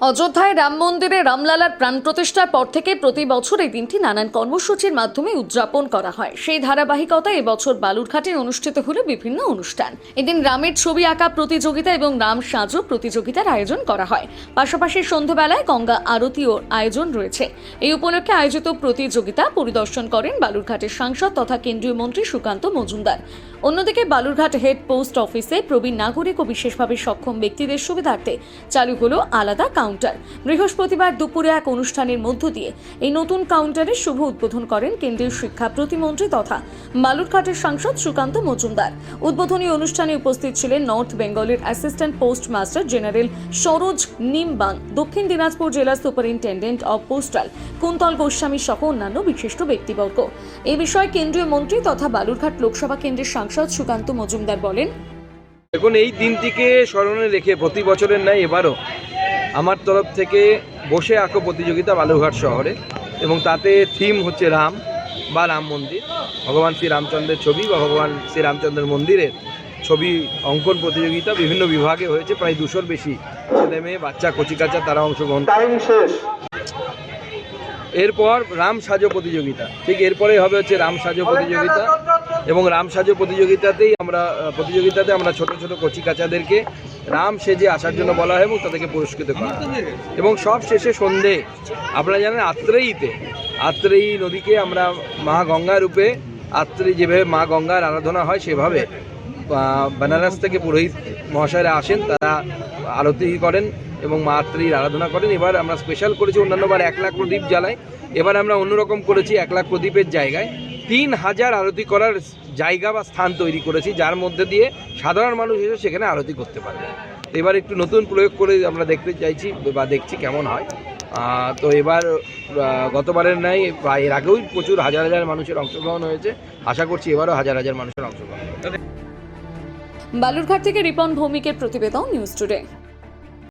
অযোধ্যায় রাম মন্দিরে রামলালার প্রাণ প্রতিষ্ঠার পর থেকে প্রতি বছর এই দিনটি নানান কর্মসূচির মাধ্যমে উদযাপন করা হয়। সেই ধারাবাহিকতায় এবছর বালুরঘাটে অনুষ্ঠিত হলো বিভিন্ন অনুষ্ঠান। এদিন রামের ছবি আঁকা প্রতিযোগিতা এবং রাম সাজো প্রতিযোগিতার আয়োজন করা হয়। পাশাপাশি সন্ধ্যাবেলায় গঙ্গা আরতিও আয়োজন রয়েছে। এই উপলক্ষে আয়োজিত প্রতিযোগিতা পরিদর্শন করেন বালুরঘাটের সাংসদ তথা কেন্দ্রীয় মন্ত্রী সুকান্ত মজুমদার। অন্যদিকে বালুরঘাট হেড পোস্ট অফিসে প্রবীণ নাগরিক ও বিশেষভাবে সক্ষম ব্যক্তিদের সুবিধার্থে চালু হলো আলাদা কাউন্টার। বৃহস্পতিবার দুপুরে এক অনুষ্ঠানের মধ্য দিয়ে এই নতুন কাউন্টারের শুভ উদ্বোধন করেন কেন্দ্রীয় শিক্ষা প্রতিমন্ত্রী তথা বালুরঘাটের সাংসদ সুকান্ত মজুমদার। উদ্বোধনী অনুষ্ঠানে উপস্থিত ছিলেন নর্থ বেঙ্গলের assistant post master general Saroj Nimbang, দক্ষিণ দিনাজপুর জেলা superintendent of postal Kuntal Goswami সহ অন্যান্য বিশিষ্ট ব্যক্তিবর্গ। এ বিষয়ে কেন্দ্রীয় মন্ত্রী তথা বালুরঘাট লোকসভা কেন্দ্রের সাংসদ সুকান্ত মজুমদার বলেন দেখুন এই দিনটিকে স্মরণে রেখে প্রতি বছরের ন্যায় এবারও আমার তরফ থেকে বসে আঁকো প্রতিযোগিতা বালুঘাট শহরে এবং তাতে থিম হচ্ছে রাম বা রাম মন্দির। ভগবান শ্রীরামচন্দ্রের ছবি বা ভগবান শ্রীরামচন্দ্রের মন্দিরের ছবি অঙ্কন প্রতিযোগিতা বিভিন্ন বিভাগে হয়েছে প্রায় দুশোর বেশি ছেলে মেয়ে বাচ্চা কচিকাচা তারা অংশগ্রহণ করে। টাইম শেষ। এরপর রাম সাজো প্রতিযোগিতা। ঠিক এরপরে হবে হচ্ছে রাম সাজো প্রতিযোগিতা। এবং রাম সাজো প্রতিযোগিতাতেই আমরা প্রতিযোগিতাতে আমরা ছোট ছোট কচিকাচাদেরকে রাম সেজে আসার জন্য বলা হয় এবং তাদেরকে পুরস্কৃত করা। এবং সব শেষে সন্ধে, আপনারা জানেন আত্রেয়ীতে, আত্রেয়ী নদীকে আমরা মা গঙ্গা রূপে, আত্রেয়ী যেভাবে মা গঙ্গার আরাধনা হয় সেভাবে বেনারস থেকে পুরোহিত মহাশয়রা আসেন, তারা আরতি করেন এবং মা আত্রেয়ীর আরাধনা করেন। এবার আমরা স্পেশাল করেছি, অন্যান্যবার এক লাখ প্রদীপ জ্বালাই এবার আমরা অন্যরকম করেছি এক লাখ প্রদীপের জায়গায়। তিন হাজার আরতি করার জায়গা বা স্থান তৈরি করেছি, যার মধ্যে দিয়ে সাধারণ মানুষ এসে সেখানে আরতি করতে পারবে। এবার একটু নতুন প্রয়োগ করে আমরা দেখতে চাইছি বা দেখছি কেমন হয়। তো এবার গতবারের নাই এর আগেও প্রচুর হাজার হাজার মানুষের অংশগ্রহণ হয়েছে। আশা করছি এবারও হাজার হাজার মানুষের অংশগ্রহণ বালুরঘাট থেকে রিপন ভৌমিকের প্রতিবেদন, নিউজ টুডে।